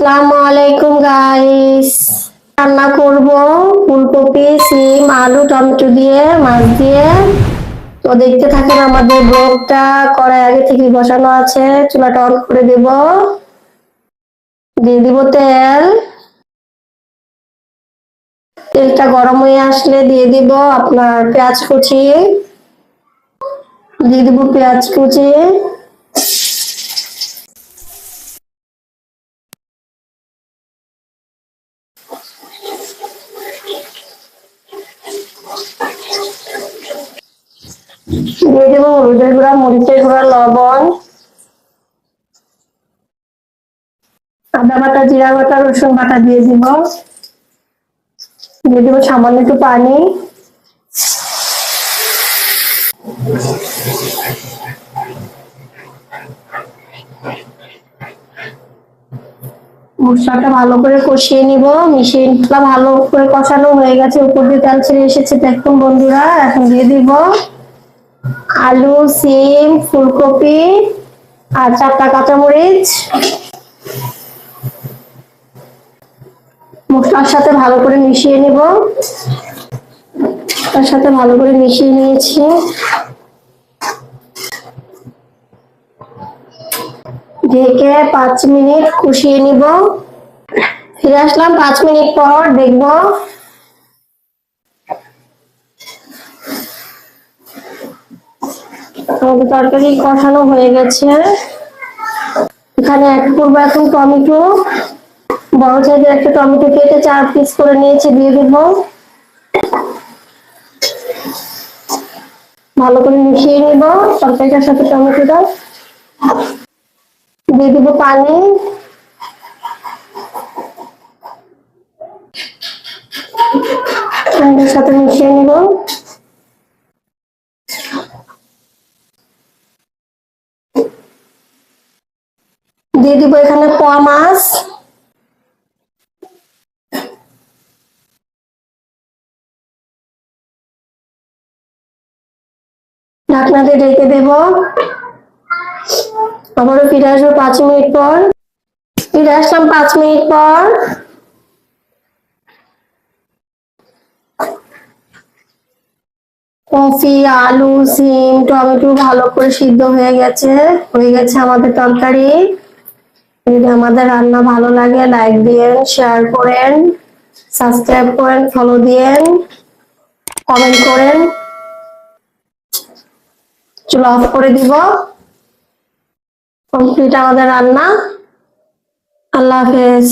আলাইকুম গাইস রান্না করব, ফুলকপি, সিম, আলু, টমেটো দিয়ে, মাছ দিয়ে। তো দেখতে থাকেন, আমাদের ব্লগটা কড়াই আগে থেকে বসানো আছে। চুলাটা অন করে দেব। দিয়ে দিব তেল। তেলটা গরম হয়ে আসলে দিয়ে দিব আপনার পেঁয়াজ কুচি। দিয়ে দিব পেঁয়াজ কুচি। দিয়ে হলুদের গুঁড়া মরিচের গুঁড়া লবণ আদা বাটা জিরা বাটা রসুন বাটা দিয়ে দিব দিয়ে দেবো সামান্য একটু পানি মশলাটা ভালো করে কষিয়ে নিব। মেশিনটা ভালো করে কষানো হয়ে গেছে। উপর দিয়ে তেল ছেড়ে এসেছে। দেখুন বন্ধুরা, এখন দিয়ে দিব। আলু, সিম, ফুলকপি আর চারটা কাঁচামরিচ। মশলার সাথে ভালো করে মিশিয়ে নিব। তার সাথে ভালো করে মিশিয়ে নিয়েছি। ঢেকে পাঁচ মিনিট কষিয়ে নিব। ফিরে আসলাম, পাঁচ মিনিট পর দেখব আমাদের তরকারি কষানো হয়ে গেছে। এখানে এক করব এখন টমেটো। বড় সাইজের একটা টমেটো কেটে চার পিস করে নিয়েছি, দিয়ে দেব। ভালো করে মিশিয়ে নিব তরকারিটার সাথে টমেটোটা। দিয়ে দেবো পানি। সাথে মিশিয়ে নিব। দিয়ে দিব এখানে পোয়া মাছ। ঢাকনা দিয়ে ঢেকে দেব। আবারও ফিরে আসব পাঁচ মিনিট পর। ফিরে আসলাম পাঁচ মিনিট পর। কফি, আলু, সিম, টমেটো ভালো করে সিদ্ধ হয়ে গেছে। হয়ে গেছে আমাদের তরকারি। যদি আমাদের রান্না ভালো লাগে লাইক দিয়েন শেয়ার করেন সাবস্ক্রাইব করেন ফলো দিয়েন কমেন্ট করেন। চলো অফ করে দিব। কমপ্লিট আমাদের রান্না। আল্লাহ হাফেজ।